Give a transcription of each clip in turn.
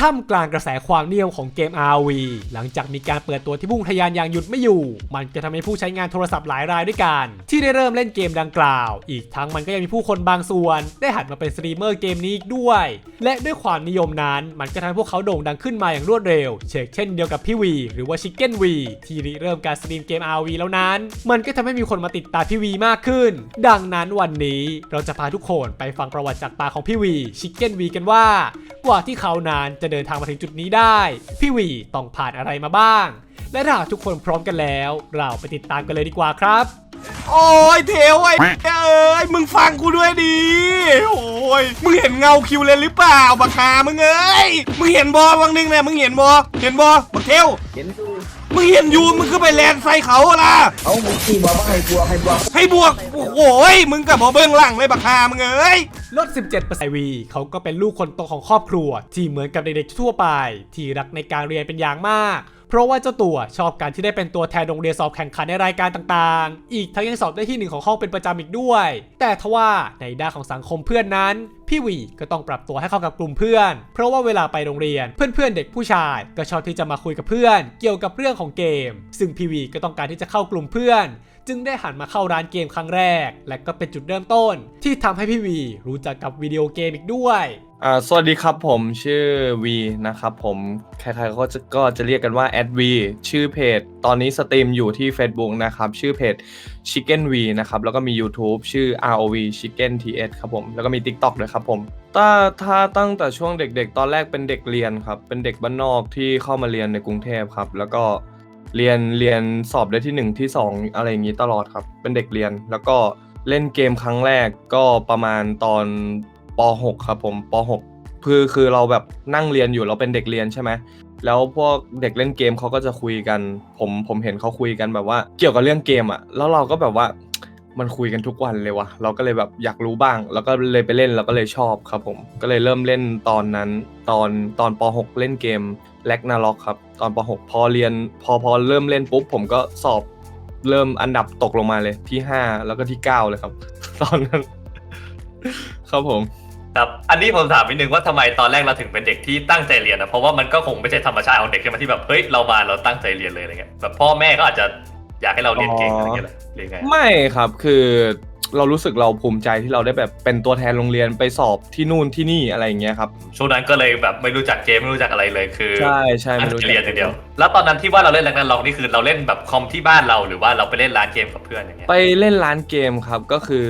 ท่ามกลางกระแสความนิยมของเกม RV หลังจากมีการเปิดตัวที่พุ่งทะยานอย่างหยุดไม่อยู่ มันจะทำให้ผู้ใช้งานโทรศัพท์หลายรายด้วยกัน ที่ได้เริ่มเล่นเกมดังกล่าว อีกทั้งมันก็ยังมีผู้คนบางส่วน ได้หันมาเป็นสตรีมเมอร์เกมนี้อีกด้วย และด้วยความนิยมนั้น มันก็ทำให้พวกเขาโด่งดังขึ้นมาอย่างรวดเร็ว เช่นเช่นเดียวกับพี่วี หรือว่าชิคเก้นวีที่ริเริ่มการสตรีมเกม RV แล้วนั้น มันก็ทำให้มีคนมาติดตามพี่วีมากขึ้น ดังนั้นวันนี้เราจะพาทุกคนไปฟังประวัติจากปากของพี่วีชิคเก้นวีกันว่า กว่าที่เขานานจะเดินทางมาถึงจุดนี้ได้ พี่วีต้องผ่านอะไรมาบ้าง และถ้าหากทุกคนพร้อมกันแล้ว เราไปติดตามกันเลยดีกว่าครับ โอ้ยเทวไอ้เอ้ยมึงฟังกูด้วยดิโอ้ยมึงเห็นเงาคิวเลนหรือเปล่าบักฮามึงเอ้ยมึงเห็นบอบางนึงเนี่ยมึงเห็นบอเห็นบอบักเทวเห็นดูมึงเห็นอยู่มึงก็ไปแลนใส่เขาล่ะเอามึงขี่บอกว่าให้บวกให้บวกให้บวกโอ้ยมึงกับบอเบิ้งหลังเลยบักฮามึงเอ้ย ลด 17%วีเขาก็เป็นลูกคนโตของครอบครัว ที่เหมือนกับเด็กๆทั่วไป ที่รักในการเรียนเป็นอย่างมาก เพราะว่าเจ้าตัวชอบการที่ได้เป็นตัวแทนโรงเรียนสอบแข่งขันในรายการต่างๆ อีกทั้งยังสอบได้ที่หนึ่งของห้องเป็นประจำอีกด้วย แต่ทว่าในด้านของสังคมเพื่อนนั้น พี่วีก็ต้องปรับตัวให้เข้ากับกลุ่มเพื่อน เพราะว่าเวลาไปโรงเรียนเพื่อนๆเด็กผู้ชาย ก็ชอบที่จะมาคุยกับเพื่อน เกี่ยวกับเรื่องของเกม ซึ่งพี่วีก็ต้องการที่จะเข้ากลุ่มเพื่อน จึงได้หันมาเข้าร้านเกมครั้งแรก และก็เป็นจุดเริ่มต้น ที่ทำให้พี่วีรู้จักกับวิดีโอเกมอีกด้วยอ่าสวัสดีครับผมชื่อวีนะครับผมใครๆก็จะก็จะเรียกกันว่าแอดวีชื่อเพจ ตอนนี้สตรีมอยู่ที่ Facebook นะครับ ชื่อเพจ Chicken V นะครับ แล้วก็มี YouTube ชื่อ ROV Chicken TS ครับผม แล้วก็มี TikTok ด้วยครับผมถ้าถ้าตั้งแต่ช่วงเด็กๆ ตอนแรกเป็นเด็กเรียนครับ เป็นเด็กบ้านนอกที่เข้ามาเรียนในกรุงเทพครับ แล้วก็ เรียนเรียนสอบได้ที่หนึ่งที่สองอะไรอย่างนี้ตลอดครับ เป็นเด็กเรียน แล้วก็เล่นเกมครั้งแรกก็ประมาณตอนป .6 ครับผมป .6 คือคือเราแบบนั่งเรียนอยู่เราเป็นเด็กเรียนใช่ไหมแล้วพวกเด็กเล่นเกมเขาก็จะคุยกัน ผมผมเห็นเขาคุยกันแบบว่า เกี่ยวกับเรื่องเกมอะแล้วเราก็แบบว่ามันคุยกันทุกวันเลยวะเราก็เลยแบบอยากรู้บ้าง แล้วก็เลยไปเล่นแล้วก็เลยชอบครับผม ก็เลยเริ่มเล่นตอนนั้น ตอนตอนป .6 เล่นเกมแล็กนาล็อกครับ ตอนป .6 พอเรียนพอพอเริ่มเล่นปุ๊บผมก็สอบเริ่มอันดับตกลงมาเลยที่5แล้วก็ที่9เลยครับ ตอนนั้น ครับผม ครับอันนี้ผมถามนิดนึงว่าทำไมตอนแรกเราถึงเป็นเด็กที่ตั้งใจเรียนนะเพราะว่ามันก็คงไม่ใช่ธรรมชาติของเด็กใช่ไหมที่แบบเฮ้ยเรามาเราตั้งใจเรียนเลยอะไรเงี้ยแบบพ่อแม่ก็อาจจะอยากให้เราเรียนเก่งอะไรเงี้ยแหละเรียนไง ไม่ครับคือ เรารู้สึกเราภูมิใจที่เราได้แบบเป็นตัวแทนโรงเรียนไปสอบที่นู่นที่นี่อะไรอย่างเงี้ยครับช่วงนั้นก็เลยแบบไม่รู้จักเกมไม่รู้จักอะไรเลยคือใช่ใช่ไม่ตั้งรู้ใจจักเรียนอย่างเดียว แล้วตอนนั้นที่ว่าเราเล่นแรงนั้นลองนี่คือเราเล่นแบบคอมที่บ้านเราหรือว่าเราไปเล่นร้านเกมกับเพื่อนอย่างเงี้ย ไปเล่นร้านเกมครับก็คือ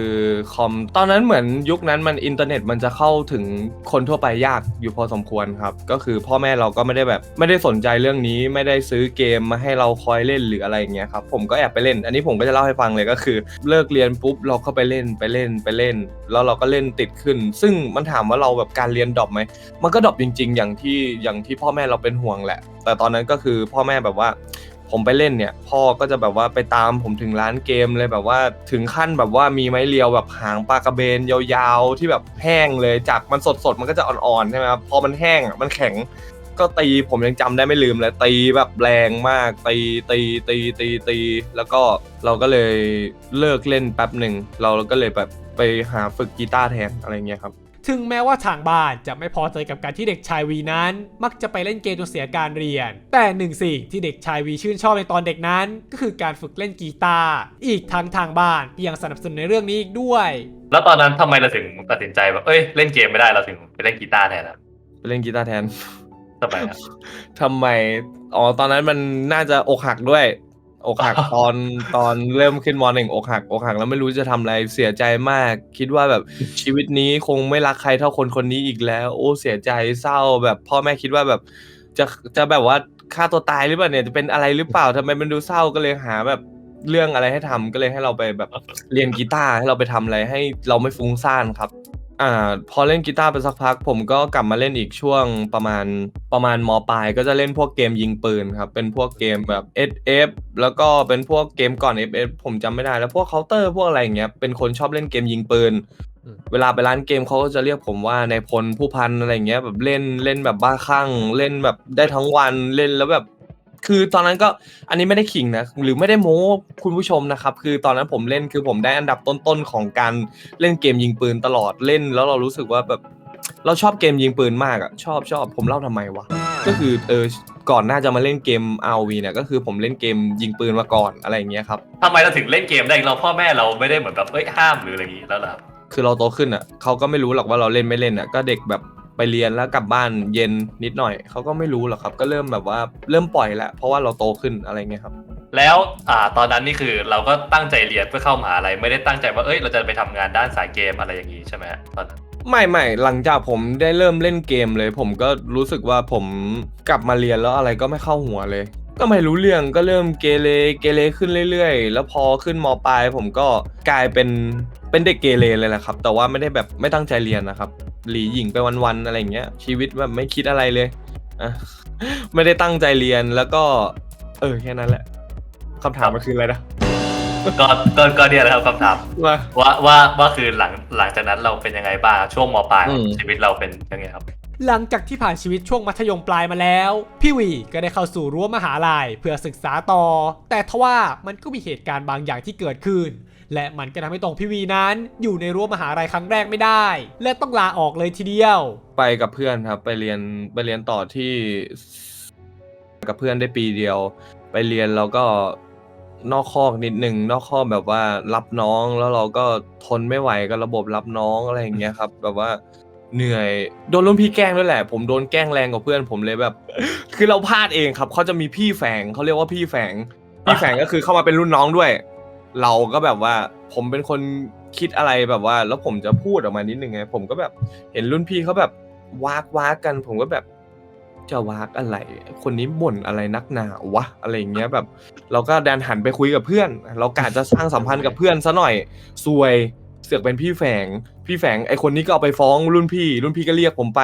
คอมตอนนั้นเหมือนยุคนั้นมันอินเทอร์เน็ตมันจะเข้าถึงคนทั่วไปยากอยู่พอสมควรครับ ก็คือพ่อแม่เราก็ไม่ได้แบบไม่ได้สนใจเรื่องนี้ไม่ได้ซื้อเกมมาให้เราคอยเล่นหรืออะไรอย่างเงี้ยครับผมก็แอบไปเล่น อันนี้ผมก็จะเล่าให้ฟังเลยก็คือ เลิกเรียนปุ๊บเราก็ไปเล่นไปเล่นไปเล่น แล้วเราก็เล่นติดขึ้น ซึ่งมันถามว่าเราแบบการเรียนดรอปไหมมันก็ดรอปจริง ๆ อย่างที่อย่างที่พ่อแม่เราเป็นห่วงแหละ แต่ตอนนั้นก็คือพ่อแม่แบบว่า ผมไปเล่นเนี่ย พ่อก็จะแบบว่าไปตามผมถึงร้านเกมเลยแบบว่าถึงขั้นแบบว่ามีไม้เรียวแบบหางปลากระเบนยาวๆที่แบบแห้งเลยจากมันสดๆมันก็จะอ่อนๆใช่ไหมครับพอมันแห้งอะมันแข็งก็ตีผมยังจำได้ไม่ลืมเลยตีแบบแรงมากตีตีตีตีตีแล้วก็เราก็เลยเลิกเล่นแป๊บหนึ่งเราก็เลยแบบไปหาฝึกกีตาร์แทนอะไรเงี้ยครับ ถึงแม้ว่าทางบ้านจะไม่พอใจกับการที่เด็กชายวีนั้น มักจะไปเล่นเกมจนเสียการเรียน แต่หนึ่งสิ่งที่เด็กชายวีชื่นชอบในตอนเด็กนั้น ก็คือการฝึกเล่นกีตาร์อีกทั้งทางบ้านยังสนับสนุนในเรื่องนี้อีกด้วย แล้วตอนนั้นทำไมเราถึงตัดสินใจแบบเอ้ยเล่นเกมไม่ได้เราถึงไปเล่นกีตาร์แทนอะไปเล่นกีตาร์แทน ทำไมอะ ทำไม อ๋อ ตอนนั้นมันน่าจะอกหักด้วย อกหักตอนตอนเริ่มขึ้นมหนึ่งอกหักอกหักแล้วไม่รู้จะทำอะไรเสียใจมาก คิดว่าแบบชีวิตนี้คงไม่รักใครเท่าคนคนนี้อีกแล้ว โอ้เสียใจเศร้าแบบพ่อแม่คิดว่าแบบ จะจะแบบว่าฆ่าตัวตายหรือเปล่าเนี่ยจะเป็นอะไรหรือเปล่าทำไมมันดูเศร้าก็เลยหาแบบเรื่องอะไรให้ทำก็เลยให้เราไปแบบเรียนกีตาร์ให้เราไปทำอะไรให้เราไม่ฟุ้งซ่านครับ อ่า พอเล่นกีตาร์ไปสักพัก ผมก็กลับมาเล่นอีกช่วงประมาณประมาณมปลายก็จะเล่นพวกเกมยิงปืนครับ เป็นพวกเกมแบบ SF แล้วก็เป็นพวกเกมก่อน FF ผมจำไม่ได้แล้วพวกเคาน์เตอร์พวกอะไรอย่างเงี้ยเป็นคนชอบเล่นเกมยิงปืน อืม เวลาไปร้านเกมเขาก็จะเรียกผมว่าในายพลผู้พันอะไรอย่างเงี้ยแบบเล่นเล่นแบบบ้าคลั่งเล่นแบบได้ทั้งวันเล่นแล้วแบบ คือตอนนั้นก็อันนี้ไม่ได้ขิงนะหรือไม่ได้โม้คุณผู้ชมนะครับ คือตอนนั้นผมเล่นคือผมได้อันดับต้นๆของการเล่นเกมยิงปืนตลอดเล่น แล้วเรารู้สึกว่าแบบเราชอบเกมยิงปืนมากอะชอบชอบผมเล่าทำไมวะก็คือเออก่อนหน้าจะมาเล่นเกม RV เนี่ยก็คือผมเล่นเกมยิงปืนมาก่อนอะไรอย่างเงี้ยครับทำไมเราถึงเล่นเกมได้เราพ่อแม่เราไม่ได้เหมือนแบบเอ้ยห้ามหรืออะไรอย่างนี้แล้วเหรอครับคือเราโตขึ้นอะเขาก็ไม่รู้หรอกว่าเราเล่นไม่เล่นอะก็เด็กแบบ ไปเรียนแล้วกลับบ้านเย็นนิดหน่อยเขาก็ไม่รู้หรอกครับ ก็เริ่มแบบว่าเริ่มปล่อยแล้วเพราะว่าเราโตขึ้นอะไรเงี้ยครับ แล้วอ่าตอนนั้นนี่คือเราก็ตั้งใจเรียนเพื่อเข้ามหาลัยไม่ได้ตั้งใจว่าเอ้ยเราจะไปทำงานด้านสายเกมอะไรอย่างนี้ใช่ไหมฮะตอนนั้นไม่ไม่หลังจากผมได้เริ่มเล่นเกมเลย ผมก็รู้สึกว่าผมกลับมาเรียนแล้วอะไรก็ไม่เข้าหัวเลย ก็ไม่รู้เรื่องก็เริ่มเกเรเกเรขึ้นเรื่อยๆ แล้วพอขึ้นมปลายผมก็กลายเป็นเป็นเด็กเกเรเลยแหละครับ แต่ว่าไม่ได้แบบไม่ตั้งใจเรียนนะครับ หลีหญิงไปวันๆอะไรอย่างเงี้ย ชีวิตแบบไม่คิดอะไรเลยอะไม่ได้ตั้งใจเรียนแล้วก็ เออแค่นั้นแหละคำถามมันคืออะไรนะก็ก็ก็เนี่ยแหละครับคำถาม ว่า ว่าว่าว่าคือหลังหลังจากนั้นเราเป็นยังไงบ้างช่วงมปลายอืม ชีวิตเราเป็นยังไงครับ หลังจากที่ผ่านชีวิตช่วงมัธยมปลายมาแล้ว พี่วีก็ได้เข้าสู่รั้วมหาลัยเพื่อศึกษาต่อ แต่ทว่ามันก็มีเหตุการณ์บางอย่างที่เกิดขึ้น และมันก็ทำให้ตรงพี่วีนั้น อยู่ในรั้วมหาลัยครั้งแรกไม่ได้ และต้องลาออกเลยทีเดียว ไปกับเพื่อนครับไปเรียนไปเรียนต่อที่ กับเพื่อนได้ปีเดียว ไปเรียนแล้วก็นอกคอกนิดหนึ่งนอกคอกแบบว่ารับน้องแล้วเราก็ทนไม่ไหวกับระบบรับน้องอะไรอย่างเงี้ยครับ แบบว่าเหนื่อยโดนรุ่นพี่แกล้งด้วยแหละ ผมโดนแกล้งแรงกว่าเพื่อนผมเลยแบบ คือเราพลาดเองครับเขาจะมีพี่แฝงเขาเรียกว่าพี่แฝงพี่แฝงก็คือเข้ามาเป็นรุ่นน้องด้วย เราก็แบบว่าผมเป็นคนคิดอะไรแบบว่า แล้วผมจะพูดออกมานิดนึงไง ผมก็แบบเห็นรุ่นพี่เขาแบบวากวากกัน ผมก็แบบจะวากอะไร คนนี้บ่นอะไรนักหนาวะอะไรอย่างเงี้ยแบบ เราก็แดนหันไปคุยกับเพื่อน เรากะจะสร้างสัมพันธ์กับเพื่อนซะหน่อยซวยเสือกเป็นพี่แฝง พี่แฝงไอคนนี้ก็เอาไปฟ้องรุ่นพี่ รุ่นพี่ก็เรียกผมไป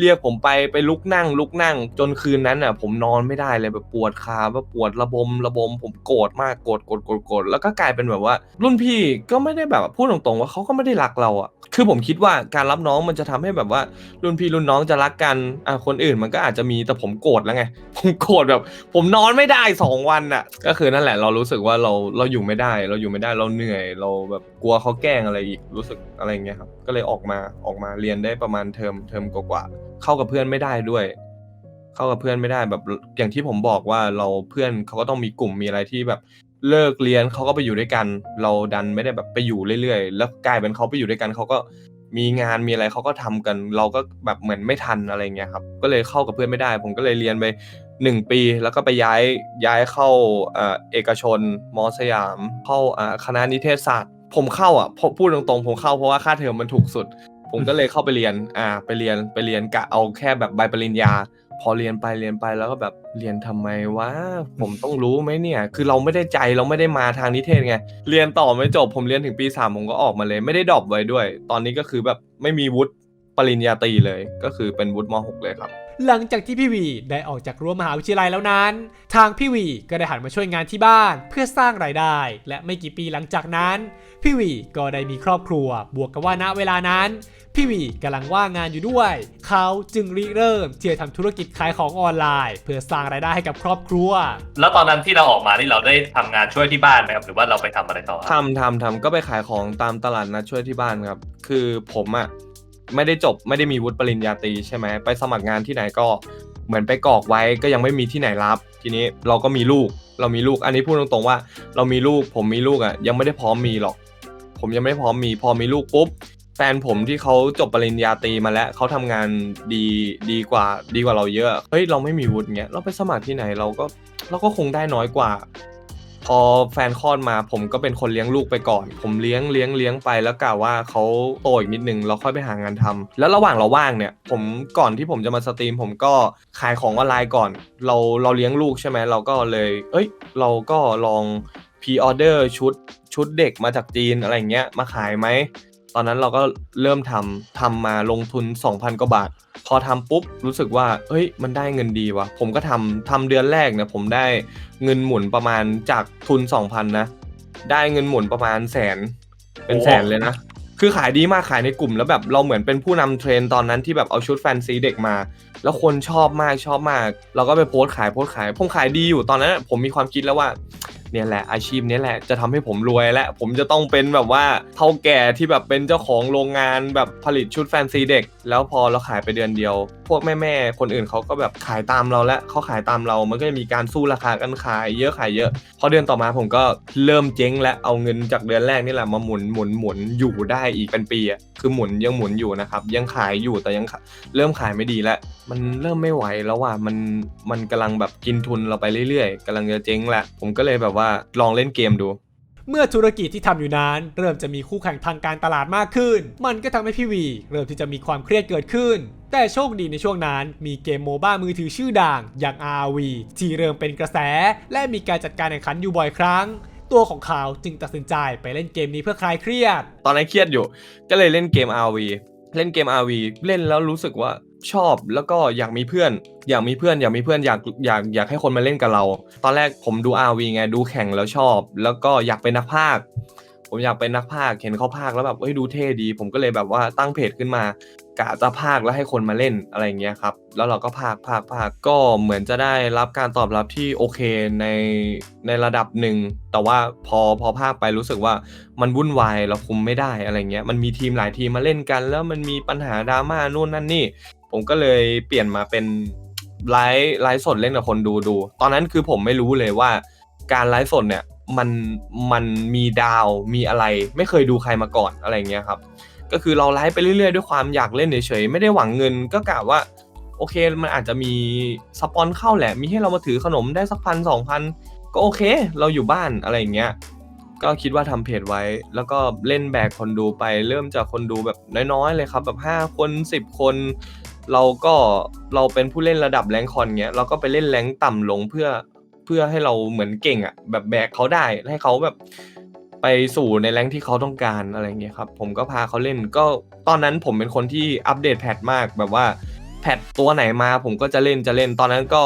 เรียกผมไปไปลุกนั่ง ลุกนั่ง จนคืนนั้นอะ ผมนอนไม่ได้เลยแบบปวดขาแบบปวดระบมระบม ผมโกรธมากโกรธโกรธโกรธโกรธแล้วก็กลายเป็นแบบว่า รุ่นพี่ก็ไม่ได้แบบพูดตรงๆว่าเขาก็ไม่ได้รักเราอะคือผมคิดว่าการรับน้องมันจะทำให้แบบว่า รุ่นพี่รุ่นน้องจะรักกันอะคนอื่นมันก็อาจจะมีแต่ผมโกรธแล้วไงผมโกรธแบบ ผมนอนไม่ได้สองวันอะ ก็คือนั่นแหละเรารู้สึกว่าเราเราอยู่ไม่ได้ เราอยู่ไม่ได้เราเหนื่อยเราแบบกลัวเขาแกล้งอะไรอีกรู้สึกอะไรเงี้ยครับ ก็เลยออกมาออกมาเรียนได้ประมาณเทอมเทอมกว่าๆเข้ากับเพื่อนไม่ได้ด้วย เข้ากับเพื่อนไม่ได้แบบอย่างที่ผมบอกว่าเราเพื่อนเขาก็ต้องมีกลุ่มมีอะไรที่แบบเลิกเรียนเขาก็ไปอยู่ด้วยกัน เราดันไม่ได้แบบไปอยู่เรื่อยๆ แล้วกลายเป็นเขาไปอยู่ด้วยกันเขาก็มีงานมีอะไรเขาก็ทำกัน เราก็แบบเหมือนไม่ทันอะไรเงี้ยครับ ก็เลยเข้ากับเพื่อนไม่ได้ ผมก็เลยเรียนไปหนึ่งปีแล้วก็ไปย้ายย้ายเข้าเอกชนมสยาม เข้าอ่าคณะนิเทศศาสตร์ ผมเข้าอะพูดตรงๆผมเข้าเพราะว่าค่าเทอมมันถูกสุด ผมก็เลยเข้าไปเรียน อ่า ไปเรียนไปเรียนกะเอาแค่แบบใบปริญญา พอเรียนไปเรียนไปแล้วก็แบบเรียนทำไมวะผมต้องรู้ไหมเนี่ย คือเราไม่ได้ใจเราไม่ได้มาทางนิเทศไงเรียนต่อไม่จบผมเรียนถึงปีสามผมก็ออกมาเลย ไม่ได้ดรอปไว้ด้วย ตอนนี้ก็คือแบบไม่มีวุฒิปริญญาตรีเลย ก็คือเป็นวุฒิมหกเลยครับ หลังจากที่พี่วีได้ออกจากรั้วมหาวิทยาลัยแล้วนั้น ทางพี่วีก็ได้หันมาช่วยงานที่บ้านเพื่อสร้างรายได้ และไม่กี่ปีหลังจากนั้น พี่วีก็ได้มีครอบครัว บวกกับว่าณเวลานั้น พี่วีกำลังว่างงานอยู่ด้วย เขาจึงริเริ่มที่จะทำธุรกิจขายของออนไลน์ เพื่อสร้างรายได้ให้กับครอบครัว แล้วตอนนั้นที่เราออกมานี่เราได้ทำงานช่วยที่บ้านไหมครับหรือว่าเราไปทำอะไรต่อครับ ทำทำทำก็ไปขายของตามตลาดนัดช่วยที่บ้านครับ คือผมอะ่ะ ไม่ได้จบไม่ได้มีวุฒิปริญญาตรีใช่ไหมไปสมัครงานที่ไหนก็เหมือนไปกรอกไว้ก็ยังไม่มีที่ไหนรับ ทีนี้เราก็มีลูก เรามีลูกอันนี้พูดตรงๆว่า เรามีลูกผมมีลูกอะ่ะยังไม่ได้พร้อมมีหรอก ผมยังไม่พร้อมมีพอมีลูกปุ๊บแฟนผมที่เขาจบปริญญาตรีมาแล้วเขาทำงานดีดีกว่าดีกว่าเราเยอะเฮ้ยเราไม่มีวุฒิเงี้ยเราไปสมัครที่ไหนเราก็เราก็คงได้น้อยกว่า พอแฟนคลอดมาผมก็เป็นคนเลี้ยงลูกไปก่อน ผมเลี้ยงเลี้ยงเลี้ยงไปแล้วกะว่าเขาโตอีกนิดนึงเราค่อยไปหางานทำแล้วระหว่างเราว่างเนี่ย ผมก่อนที่ผมจะมาสตรีม ผมก็ขายของออนไลน์ก่อน เราเราเลี้ยงลูกใช่ไหมเราก็เลย เอ้ย เราก็ลองพรีออเดอร์ชุดชุดเด็กมาจากจีนอะไรเงี้ยมาขายไหม ตอนนั้นเราก็เริ่มทำทำมาลงทุน 2,000กว่าบาท พอทำปุ๊บรู้สึกว่าเฮ้ยมันได้เงินดีวะผมก็ทำทำเดือนแรกเนี่ยผมได้เงินหมุนประมาณจากทุน 2,000นะได้เงินหมุนประมาณแสนเป็นแสนเลยนะ คือขายดีมากขายในกลุ่มแล้วแบบเราเหมือนเป็นผู้นำเทรนด์ตอนนั้นที่แบบเอาชุดแฟนซีเด็กมาแล้วคนชอบมากชอบมาก เราก็ไปโพสต์ขายโพสต์ขายผมขายดีอยู่ตอนนั้น ผมมีความคิดแล้วว่าเนี่ยแหละอาชีพนี้แหละจะทำให้ผมรวยและ ผมจะต้องเป็นแบบว่าเท่าแก่ที่แบบเป็นเจ้าของโรงงานแบบผลิตชุดแฟนซีเด็ก แล้วพอเราขายไปเดือนเดียว พวกแม่ๆคนอื่นเขาก็แบบขายตามเราและเขาขายตามเรา มันก็จะมีการสู้ราคากันขายเยอะขายเยอะ พอเดือนต่อมาผมก็เริ่มเจ๊งและเอาเงินจากเดือนแรกนี่แหละมาหมุนหมุนหมุนอยู่ได้อีกเป็นปีอะคือหมุนยังหมุนอยู่นะครับยังขายอยู่แต่ยังเริ่มขายไม่ดีแล้วมันเริ่มไม่ไหวแล้วว่ามันมันกำลังแบบกินทุนเราไปเรื่อยๆกำลังจะเจ๊งแหละ ผมก็เลยแบบว่าลองเล่นเกมดู เมื่อธุรกิจที่ทำอยู่นั้น เริ่มจะมีคู่แข่งทางการตลาดมากขึ้น มันก็ทำให้พี่วี เริ่มที่จะมีความเครียดเกิดขึ้น แต่โชคดีในช่วงนั้น มีเกมโมบ้ามือถือชื่อดังอย่าง RV ที่เริ่มเป็นกระแส และมีการจัดการแข่งขันอยู่บ่อยครั้ง ตัวของเขาจึงตัดสินใจไปเล่นเกมนี้เพื่อคลายเครียด ตอนนั้นเครียดอยู่ ก็เลยเล่นเกม RV เล่นเกม RV เล่นแล้วรู้สึกว่า ชอบแล้วก็อยากมีเพื่อน อยากมีเพื่อนอยากมีเพื่อนอยากอยากอยากให้คนมาเล่นกับเรา ตอนแรกผมดู RV ไงดูแข่งแล้วชอบ แล้วก็อยากเป็นนักพากผมอยากเป็นนักพากเห็นเขาพากแล้วแบบเอ้ยดูเท่ดี ผมก็เลยแบบว่าตั้งเพจขึ้นมากะจะพากแล้วให้คนมาเล่นอะไรเงี้ยครับ แล้วเราก็พากย์พากย์พากก็เหมือนจะได้รับการตอบรับที่โอเคในในระดับหนึ่ง แต่ว่าพอพอพากไปรู้สึกว่ามันวุ่นวายเราคุมไม่ได้อะไรเงี้ย มันมีทีมหลายทีมมาเล่นกัน แล้วมันมีปัญหาดราม่านู่นนั่นนี่ ผมก็เลยเปลี่ยนมาเป็นไลฟ์ไลฟ์สดเล่นกับคนดูดู ตอนนั้นคือผมไม่รู้เลยว่า การไลฟ์สดเนี่ยมันมันมีดาวมีอะไร ไม่เคยดูใครมาก่อนอะไรเงี้ยครับ ก็คือเราไลฟ์ไปเรื่อยๆ ด้วยความอยากเล่นเฉยๆไม่ได้หวังเงินก็กะว่าโอเคมันอาจจะมีสปอนเข้าแหละ มีให้เรามาถือขนมได้สักพันสองพันก็โอเค เราอยู่บ้านอะไรอย่างเงี้ยก็คิดว่าทำเพจไว้ แล้วก็เล่นแบกคนดูไป เริ่มจากคนดูแบบน้อยๆเลยครับ แบบ 5 คน 10 คน เราก็เราเป็นผู้เล่นระดับแรงคอนเงี้ยเราก็ไปเล่นแรงต่ำลงเพื่อเพื่อให้เราเหมือนเก่งอะ แบบแบกเขาได้ให้เขาแบบไปสู่ในแรงที่เขาต้องการอะไรเงี้ยครับ ผมก็พาเขาเล่นก็ตอนนั้นผมเป็นคนที่อัปเดตแพทมากแบบว่าแพทตัวไหนมาผมก็จะเล่นจะเล่นตอนนั้นก็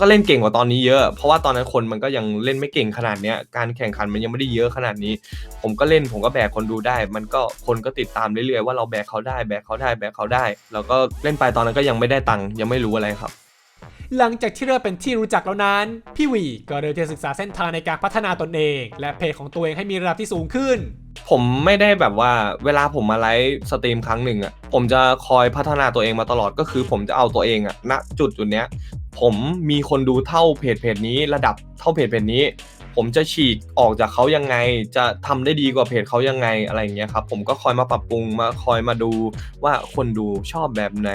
ก็เล่นเก่งกว่าตอนนี้เยอะ เพราะว่าตอนนั้นคนมันก็ยังเล่นไม่เก่งขนาดเนี้ยการแข่งขันมันยังไม่ได้เยอะขนาดนี้ ผมก็เล่นผมก็แบกคนดูได้ มันก็คนก็ติดตามเรื่อยๆว่าเราแบกเขาได้แบกเขาได้แบกเขาได้ แล้วก็เล่นไปตอนนั้นก็ยังไม่ได้ตังค์ยังไม่รู้อะไรครับ หลังจากที่เริ่มเป็นที่รู้จักแล้วนั้น พี่วีก็เริ่มที่จะศึกษาเส้นทางในการพัฒนาตนเอง และเพจของตัวเองให้มีระดับที่สูงขึ้น ผมไม่ได้แบบว่าเวลาผมมาไลฟ์สตรีมครั้งหนึ่งอะผมจะคอยพัฒนาตัวเองมาตลอดก็คือ ผมจะเอาตัวเองอะณจุดจุดเนี้ย ผมมีคนดูเท่าเพจเพจนี้ ระดับเท่าเพจเพจนี้ ผมจะฉีกออกจากเขายังไง จะทำได้ดีกว่าเพจเขายังไงอะไรอย่างเงี้ยครับผมก็คอยมาปรับปรุงมาคอยมาดูว่าคนดูชอบแบบไหน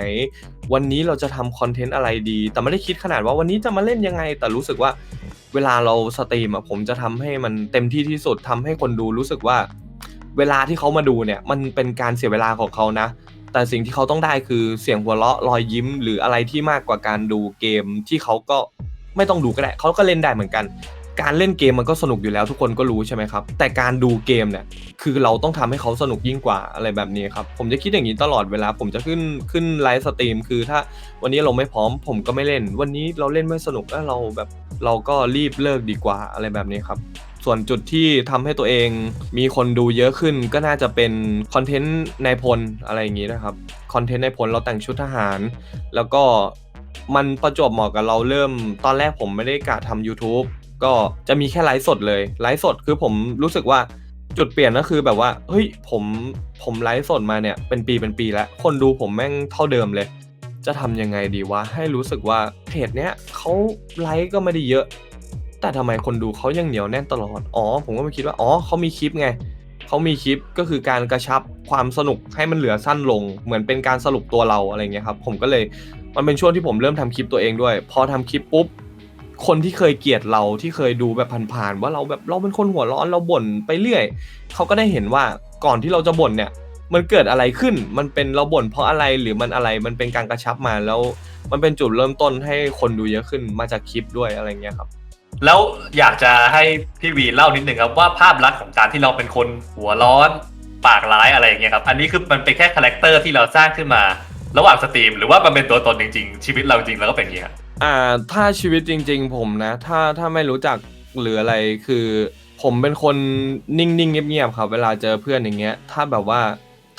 วันนี้เราจะทำคอนเทนต์อะไรดี แต่ไม่ได้คิดขนาดว่าวันนี้จะมาเล่นยังไง แต่รู้สึกว่าเวลาเราสตรีมอะผมจะทำให้มันเต็มที่ที่สุดทำให้คนดูรู้สึกว่า เวลาที่เขามาดูเนี่ย มันเป็นการเสียเวลาของเขานะ แต่สิ่งที่เขาต้องได้คือเสียงหัวเราะรอยยิ้ม หรืออะไรที่มากกว่าการดูเกมที่เขาก็ไม่ต้องดูก็ได้เขาก็เล่นได้เหมือนกัน การเล่นเกมมันก็สนุกอยู่แล้วทุกคนก็รู้ใช่ไหมครับ แต่การดูเกมเนี่ยคือเราต้องทำให้เขาสนุกยิ่งกว่าอะไรแบบนี้ครับ ผมจะคิดอย่างนี้ตลอดเวลา ผมจะขึ้นขึ้นไลฟ์สตรีมคือถ้าวันนี้เราไม่พร้อม ผมก็ไม่เล่น วันนี้เราเล่นไม่สนุกแล้วเราแบบเราก็รีบเลิกดีกว่าอะไรแบบนี้ครับ ส่วนจุดที่ทำให้ตัวเองมีคนดูเยอะขึ้นก็น่าจะเป็นคอนเทนต์ในพลอะไรอย่างนี้นะครับคอนเทนต์ในพลเราแต่งชุดทหาร แล้วก็มันประจวบเหมาะกับเราเริ่ม ตอนแรกผมไม่ได้กะทำ YouTube ก็จะมีแค่ไลฟ์สดเลยไลฟ์สดคือผมรู้สึกว่าจุดเปลี่ยนก็คือแบบว่าเฮ้ยผมผมไลฟ์สดมาเนี่ยเป็นปีเป็นปีแล้ว คนดูผมแม่งเท่าเดิมเลย จะทำยังไงดีวะให้รู้สึกว่าเพจเนี้ยเขาไลค์ก็ไม่ได้เยอะ แต่ทำไมคนดูเขายังเหนียวแน่นตลอด อ๋อ ผมก็ไม่คิดว่า อ๋อเขามีคลิปไง เขามีคลิปก็คือการกระชับความสนุกให้มันเหลือสั้นลง เหมือนเป็นการสรุปตัวเราอะไรเงี้ยครับ ผมก็เลย มันเป็นช่วงที่ผมเริ่มทำคลิปตัวเองด้วย พอทำคลิปปุ๊บ คนที่เคยเกลียดเราที่เคยดูแบบผ่านๆว่าเราแบบเราเป็นคนหัวร้อนเราบ่นไปเรื่อย เขาก็ได้เห็นว่าก่อนที่เราจะบ่นเนี่ย มันเกิดอะไรขึ้น มันเป็นเราบ่นเพราะอะไรหรือมันอะไร มันเป็นการกระชับมาแล้ว มันเป็นจุดเริ่มต้นให้คนดูเยอะขึ้นมาจากคลิปด้วยอะไรเงี้ยครับ แล้วอยากจะให้พี่วีเล่านิดหนึ่งครับว่าภาพลักษณ์ของการที่เราเป็นคนหัวร้อนปากร้ายอะไรอย่างเงี้ยครับ อันนี้คือมันเป็นแค่คาแรคเตอร์ที่เราสร้างขึ้นมา ระหว่างสตรีม หรือว่ามันเป็นตัวตนจริงๆ ชีวิตเราจริงแล้วก็เป็นอย่างเงี้ยครับอ่าถ้าชีวิตจริง ๆ ผมนะ ถ้าถ้าไม่รู้จักหรืออะไรคือ ผมเป็นคนนิ่งๆเงียบๆครับ เวลาเจอเพื่อนอย่างเงี้ย ถ้าแบบว่า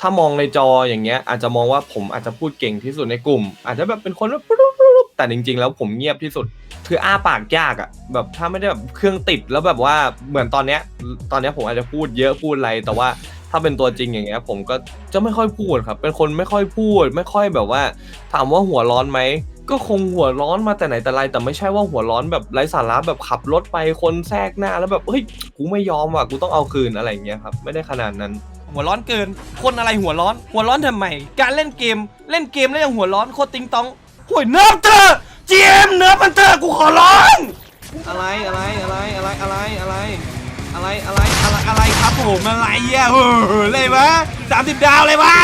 ถ้ามองในจออย่างเงี้ย อาจจะมองว่าผมอาจจะพูดเก่งที่สุดในกลุ่ม อาจจะแบบเป็นคนแบบปุ๊บๆๆแต่จริง ๆ แล้วผมเงียบที่สุด คืออ้าปากยากอะแบบถ้าไม่ได้แบบเครื่องติดแล้วแบบว่าเหมือนตอนเนี้ย ตอนเนี้ยผมอาจจะพูดเยอะพูดอะไรแต่ว่าถ้าเป็นตัวจริงอย่างเงี้ย ผมก็จะไม่ค่อยพูดครับ เป็นคนไม่ค่อยพูด ไม่ค่อยแบบว่า ถามว่าหัวร้อนไหมก็คงหัวร้อนมาแต่ไหนแต่ไรแต่ไม่ใช่ว่าหัวร้อนแบบไร้สาระแบบขับรถไปคนแทรกหน้า แล้วแบบเฮ้ยกูไม่ยอมว่ะกูต้องเอาคืนอะไรอย่างเงี้ยครับ ไม่ได้ขนาดนั้น หัวร้อนเกิน คนอะไรหัวร้อน หัวร้อนทำไม การเล่นเกม เล่นเกมแล้วยังหัวร้อนโคตรติงตองห่วยเนิร์ฟเธอะเจมเนิร์ฟมันเธอกูขอร้องอะไรอะไรอะไรอะไรอะไรอะไรอะไรอะไรอะไรอะไรครับผมอะไรอะเออเลยวะสามสิบดาวเลยวะ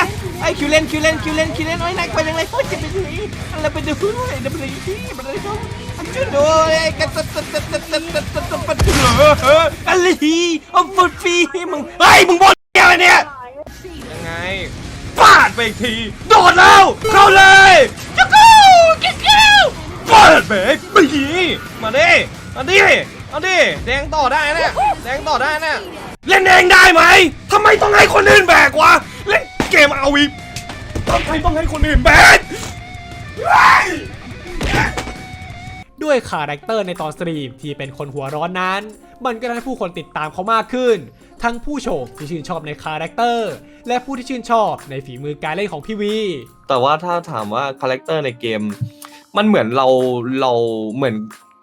ไอคิวเล่นคิวเล่นคิวเล่นคิวเล่นโอ้นักไปยังไงโอ้ยจะไปดูอะไรไปดูอะไรไปดูที่มันอะไรก็ช่วยด้ยกันตัดตัดตัดตัดตัดตัดตัดตัดตัดอะไรอ๋อฟุตฟีมึงเฮ้ยมึงบอล อะไรเนี่ยยังไงฟาดไปอีกที โดดแล้ว เข้าเลยจุ๊กูกิ๊กกิ้วฟาดไปปีมาดิมาดิมาดิแดงต่อได้เนี่ยแดงต่อได้เนี่ยเล่นเองได้ไหมทำไมต้องให้คนอื่นแบกวะเล่นเกมเอาอีกทำไมต้องให้คนอื่นแบกเฮ้ย ด้วยคาแรคเตอร์ในตอนสตรีมที่เป็นคนหัวร้อนนั้น มันก็ทำให้ผู้คนติดตามเขามากขึ้น ทั้งผู้ชมที่ชื่นชอบในคาแรคเตอร์และผู้ที่ชื่นชอบในฝีมือการเล่นของพี่วี แต่ว่าถ้าถามว่าคาแรคเตอร์ในเกม มันเหมือนเราเราเหมือน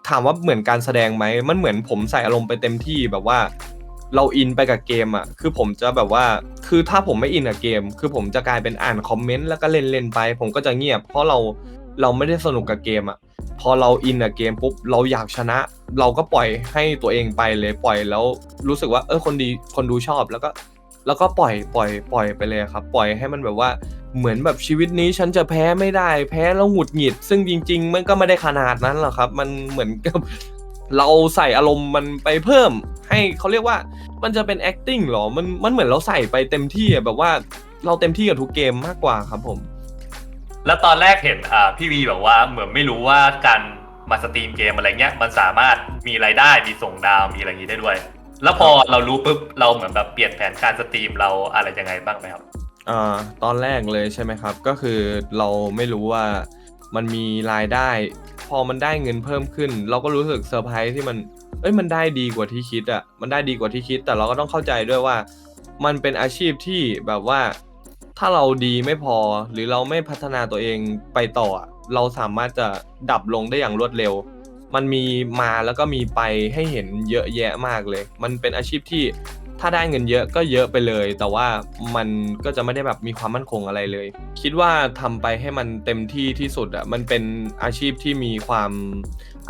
ถามว่าเหมือนการแสดงไหมมันเหมือนผมใส่อารมณ์ไปเต็มที่แบบว่า เราอินไปกับเกมอะคือผมจะแบบว่าคือถ้าผมไม่อินกับเกม คือผมจะกลายเป็นอ่านคอมเมนต์แล้วก็เล่นเล่นๆไป ผมก็จะเงียบ เพราะเราเราไม่ได้สนุกกับเกมอะ พอเราอินกับเกมปุ๊บเราอยากชนะ เราก็ปล่อยให้ตัวเองไปเลยปล่อยแล้วรู้สึกว่าเออคนดีคนดูชอบแล้วก็แล้วก็ปล่อยปล่อยปล่อยไปเลยครับ ปล่อยให้มันแบบว่าเหมือนแบบชีวิตนี้ฉันจะแพ้ไม่ได้ แพ้แล้วหงุดหงิด ซึ่งจริง ๆ มันก็ไม่ได้ขนาดนั้นหรอกครับ มันเหมือนกับเราใส่อารมณ์มันไปเพิ่ม ให้เขาเรียกว่ามันจะเป็น acting หรอมันมันเหมือนเราใส่ไปเต็มที่อะแบบว่าเราเต็มที่กับทุกเกมมากกว่าครับผม แล้วตอนแรกเห็นอ่าพี่วีบอกว่าเหมือนไม่รู้ว่าการมาสตรีมเกมอะไรเงี้ยมันสามารถมีรายได้มีส่งดาวมีอะไรอย่างนี้ได้ด้วย แล้วพอเรารู้ปุ๊บเราเหมือนแบบเปลี่ยนแผนการสตรีมเราอะไรยังไงบ้างไหมครับอ่าตอนแรกเลยใช่ไหมครับ ก็คือเราไม่รู้ว่ามันมีรายได้ พอมันได้เงินเพิ่มขึ้น เราก็รู้สึกเซอร์ไพรส์ที่มันเอ้ยมันได้ดีกว่าที่คิดอะ่ะมันได้ดีกว่าที่คิด แต่เราก็ต้องเข้าใจด้วยว่า มันเป็นอาชีพที่แบบว่า ถ้าเราดีไม่พอหรือเราไม่พัฒนาตัวเองไปต่อ เราสามารถจะดับลงได้อย่างรวดเร็ว มันมีมาแล้วก็มีไปให้เห็นเยอะแยะมากเลย มันเป็นอาชีพที่ถ้าได้เงินเยอะก็เยอะไปเลย แต่ว่ามันก็จะไม่ได้แบบมีความมั่นคงอะไรเลย คิดว่าทำไปให้มันเต็มที่ที่สุดอะมันเป็นอาชีพที่มีความ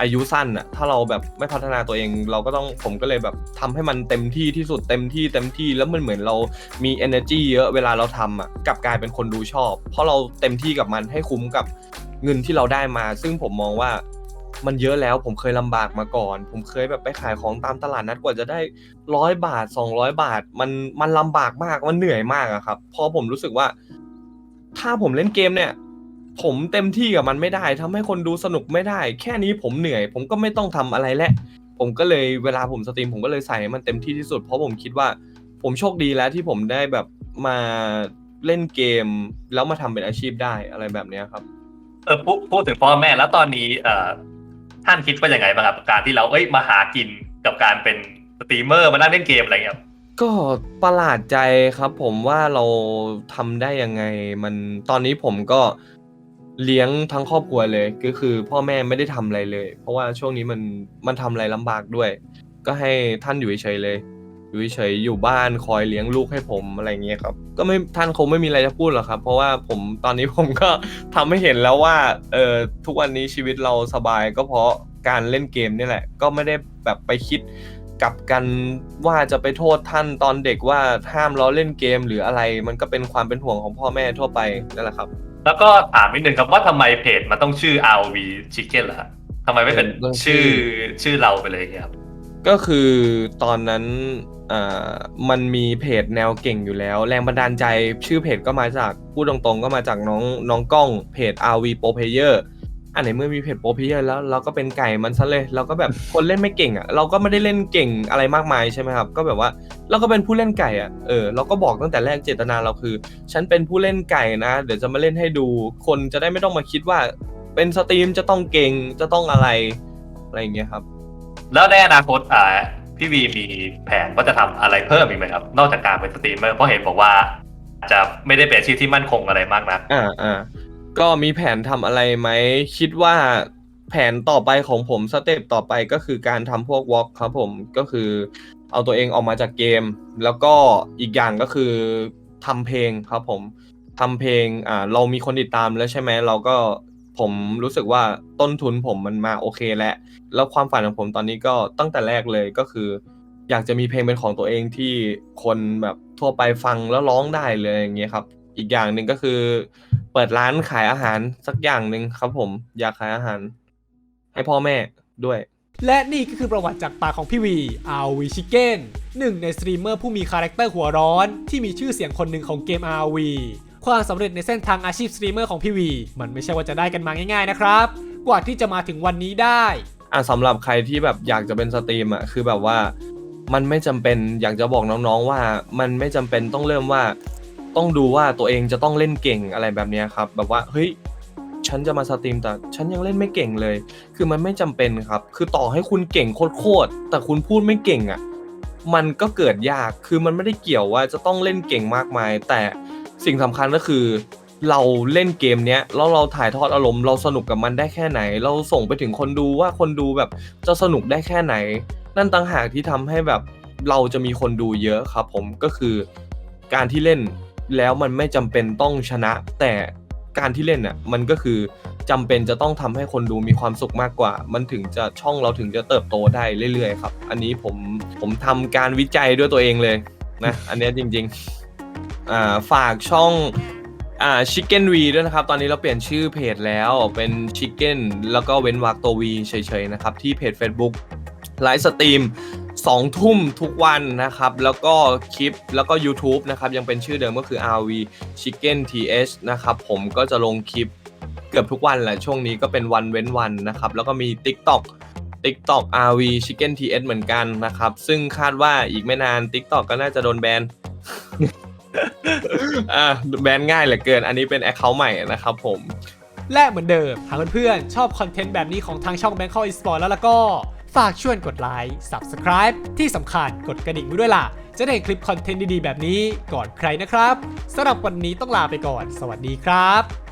อายุสั้นอะถ้าเราแบบไม่พัฒนาตัวเอง เราก็ต้องผมก็เลยแบบทำให้มันเต็มที่ที่สุดเต็มที่เต็มที่แล้วมันเหมือนเรามี energy เยอะเวลาเราทำอะกลับกลายเป็นคนดูชอบ เพราะเราเต็มที่กับมันให้คุ้มกับเงินที่เราได้มา ซึ่งผมมองว่ามันเยอะแล้วผมเคยลำบากมาก่อน ผมเคยแบบไปขายของตามตลาดนัดกว่าจะได้ร้อยบาท200บาท มันมันลำบากมากมันเหนื่อยมากอะครับพอผมรู้สึกว่า ถ้าผมเล่นเกมเนี่ย ผมเต็มที่กับมันไม่ได้ทำให้คนดูสนุกไม่ได้ แค่นี้ผมเหนื่อย ผมก็ไม่ต้องทำอะไรแล้วผมก็เลยเวลาผมสตรีมผมก็เลยใส่ให้มันเต็มที่ที่สุด เพราะผมคิดว่าผมโชคดีแล้วที่ผมได้แบบมาเล่นเกม แล้วมาทำเป็นอาชีพได้อะไรแบบเนี้ยครับ เออพูดพูดถึงพ่อแม่แล้วตอนนี้เอ่อท่านคิดว่ายังไงบ้างครับกับการที่เราเอ้ยมาหากินกับการเป็นสตรีมเมอร์มานั่งเล่นเกมอะไรเงี้ยครับก็ประหลาดใจครับ ผมว่าเราทำได้ยังไง มันตอนนี้ผมก็ เลี้ยงทั้งครอบครัวเลย ก็คือพ่อแม่ไม่ได้ทำอะไรเลย เพราะว่าช่วงนี้มันมันทำอะไรลำบากด้วย ก็ให้ท่านอยู่เฉยๆเลย อยู่เฉยๆอยู่บ้านคอยเลี้ยงลูกให้ผมอะไรเงี้ยครับ ก็ไม่ท่านคงไม่มีอะไรจะพูดหรอกครับ เพราะว่าผมตอนนี้ผมก็ทำให้เห็นแล้วว่าเออทุกวันนี้ชีวิตเราสบายก็เพราะการเล่นเกมนี่แหละ ก็ไม่ได้แบบไปคิดกลับกันว่าจะไปโทษท่านตอนเด็กว่าห้ามเราเล่นเกมหรืออะไร มันก็เป็นความเป็นห่วงของพ่อแม่ทั่วไปนั่นแหละครับ แล้วก็ถามนิดนึงครับว่าทำไมเพจมันต้องชื่อ RV Chicken ล่ะฮะทำไมไม่เป็นเรื่องชื่ชื่ออ ชื่อเราไปเลยอย่างเงี้ยครับ ก็คือตอนนั้นอ่ามันมีเพจแนวเก่งอยู่แล้ว แรงบันดาลใจชื่อเพจก็มาจากพูดตรงๆก็มาจากน้องน้องกล้องเพจ RV Pro Player อันไหนเมื่อมีเพจ Pro Player แล้วเราก็เป็นไก่มันซะเลย เราก็แบบคนเล่นไม่เก่งอะเราก็ไม่ได้เล่นเก่งอะไรมากมายใช่ไหมครับ ก็แบบว่าเราก็เป็นผู้เล่นไก่อะเออเราก็บอกตั้งแต่แรกเจตนาเราคือ ฉันเป็นผู้เล่นไก่นะ เดี๋ยวจะมาเล่นให้ดู คนจะได้ไม่ต้องมาคิดว่า เป็นสตรีมจะต้องเก่งจะต้องอะไรอะไรอย่างเงี้ยครับ แล้วในอนาคตอ่าพี่วีมีแผนว่าจะทำอะไรเพิ่มอีกไหมครับ นอกจากการเป็นสตรีมเมอร์เพราะเห็นบอกว่าจะไม่ได้เป็นอาชีพที่มั่นคงอะไรมากนะอ่าอ่า ก็มีแผนทำอะไรไหม คิดว่าแผนต่อไปของผมสเต็ปต่อไปก็คือการทำพวกวอล์กครับผมก็คือเอาตัวเองออกมาจากเกม แล้วก็อีกอย่างก็คือทำเพลงครับผมทำเพลงอ่าเรามีคนติดตามแล้วใช่ไหมเราก็ผมรู้สึกว่าต้นทุนผมมันมาโอเคแล้วแล้วความฝันของผมตอนนี้ก็ตั้งแต่แรกเลยก็คือ อยากจะมีเพลงเป็นของตัวเองที่คนแบบทั่วไปฟังแล้วร้องได้เลยอย่างเงี้ยครับ อีกอย่างหนึ่งก็คือ เปิดร้านขายอาหารสักอย่างหนึ่งครับผมอยากขายอาหาร ให้พ่อแม่ด้วย และนี่ก็คือประวัติจากปากของพี่วีอาวีชิเก้นหนึ่งในสตรีมเมอร์ผู้มีคาแรคเตอร์หัวร้อน ที่มีชื่อเสียงคนหนึ่งของเกม RV ความสำเร็จในเส้นทางอาชีพสตรีมเมอร์ของพี่วี มันไม่ใช่ว่าจะได้กันมาง่ายๆนะครับ กว่าที่จะมาถึงวันนี้ได้ อะสำหรับใครที่แบบอยากจะเป็นสตรีมอะคือแบบว่า มันไม่จำเป็นอยากจะบอกน้องๆว่า มันไม่จำเป็นต้องเริ่มว่า ต้องดูว่าตัวเองจะต้องเล่นเก่งอะไรแบบนี้ครับ แบบว่าเฮ้ยฉันจะมาสตรีมแต่ฉันยังเล่นไม่เก่งเลย คือมันไม่จำเป็นครับ คือต่อให้คุณเก่งโคตรแต่คุณพูดไม่เก่งอะมันก็เกิดยากคือมันไม่ได้เกี่ยวว่าจะต้องเล่นเก่งมากมาย แต่สิ่งสำคัญก็คือ เราเล่นเกมเนี้ยแล้วเราถ่ายทอดอารมณ์เราสนุกกับมันได้แค่ไหน เราส่งไปถึงคนดูว่าคนดูแบบจะสนุกได้แค่ไหน นั่นต่างหากที่ทำให้แบบเราจะมีคนดูเยอะครับ ผมก็คือการที่เล่น แล้วมันไม่จำเป็นต้องชนะ แต่การที่เล่นอะมันก็คือจำเป็นจะต้องทำให้คนดูมีความสุขมากกว่า มันถึงจะช่องเราถึงจะเติบโตได้เรื่อยๆครับ อันนี้ผมผมทำการวิจัยด้วยตัวเองเลยนะอันนี้จริงๆอ่าฝากช่องอ่าชิคเก้นวีด้วยนะครับ ตอนนี้เราเปลี่ยนชื่อเพจแล้วเป็นชิคเก้นแล้วก็เว้นวรรคตัววีเฉยๆนะครับ ที่เพจ Facebook ไลฟ์สตรีม 2 ทุ่มทุกวันนะครับ แล้วก็คลิปแล้วก็ YouTube นะครับ ยังเป็นชื่อเดิมก็คือ RV Chicken TH นะครับ ผมก็จะลงคลิปเกือบทุกวันแหละ ช่วงนี้ก็เป็นวันเว้นวันนะครับ แล้วก็มี TikTok TikTok RV Chicken TH เหมือนกันนะครับ ซึ่งคาดว่าอีกไม่นาน TikTok ก็น่าจะโดนแบนอ่าแบนง่ายเหลือเกิน อันนี้เป็น Account ใหม่นะครับผม และเหมือนเดิมหากเพื่อนๆชอบคอนเทนต์แบบนี้ของทางช่อง Bangkok Esport แล้วล่ะก็ ฝากช่วยกดไลค์ Subscribe ที่สำคัญกดกระดิ่งไว้ด้วยล่ะ จะได้คลิปคอนเทนต์ดีๆ แบบนี้ก่อนใครนะครับสำหรับวันนี้ต้องลาไปก่อน สวัสดีครับ